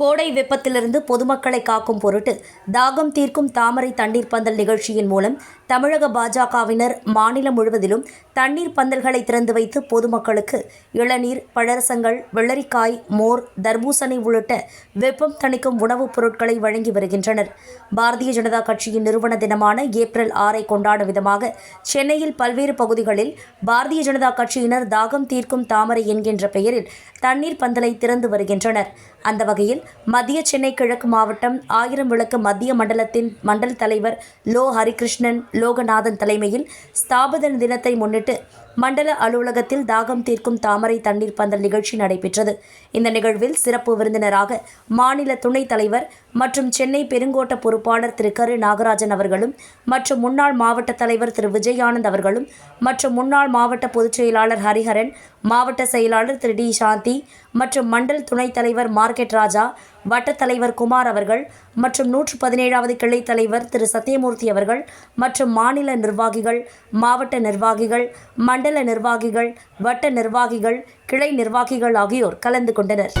கோடை வெப்பத்திலிருந்து பொதுமக்களை காக்கும் பொருட்டு தாகம் தீர்க்கும் தாமரை தண்ணீர் பந்தல் நிகழ்ச்சியின் மூலம் தமிழக பாஜகவினர் மாநிலம் முழுவதிலும் தண்ணீர் பந்தல்களை திறந்து வைத்து பொதுமக்களுக்கு இளநீர் பழரசங்கள் வெள்ளரிக்காய் மோர் தர்பூசணி உள்ளிட்ட வெப்பம் தணிக்கும் உணவுப் பொருட்களை வழங்கி வருகின்றனர். பாரதிய ஜனதா கட்சியின் நிறுவன தினமான ஏப்ரல் ஆறை கொண்டாடும் விதமாக சென்னையில் பல்வேறு பகுதிகளில் பாரதிய ஜனதா கட்சியினர் தாகம் தீர்க்கும் தாமரை என்கின்ற பெயரில் தண்ணீர் பந்தலை திறந்து வருகின்றனர். அந்த வகையில் மத்திய சென்னை கிழக்கு மாவட்டம் ஆயிரம் விளக்கு மத்திய மண்டலத்தின் மண்டல் தலைவர் லோ ஹரிகிருஷ்ணன் லோகநாதன் தலைமையில் ஸ்தாபன தினத்தை முன்னிட்டு மண்டல அலுவலகத்தில் தாகம் தீர்க்கும் தாமரை தண்ணீர் பந்தல் நிகழ்ச்சி நடைபெற்றது. இந்த நிகழ்வில் சிறப்பு விருந்தினராக மாநில துணைத் தலைவர் மற்றும் சென்னை பெருங்கோட்ட பொறுப்பாளர் திரு. கரு. நாகராஜன் அவர்களும் மற்றும் முன்னாள் மாவட்ட தலைவர் திரு. விஜயானந்த் அவர்களும் மற்றும் முன்னாள் மாவட்ட பொதுச் செயலாளர் ஹரிஹரன் மாவட்ட செயலாளர் திரு. டி. சாந்தி மற்றும் மண்டல் துணைத் தலைவர் மார்க்கெட் ராஜா வட்டத் தலைவர் குமார் அவர்கள் மற்றும் நூற்று பதினேழாவது கிளை தலைவர் திரு. சத்யமூர்த்தி அவர்கள் மற்றும் மாநில நிர்வாகிகள் மாவட்ட நிர்வாகிகள் மண்டல நிர்வாகிகள் வட்ட நிர்வாகிகள் கிளை நிர்வாகிகள் ஆகியோர் கலந்து கொண்டனர்.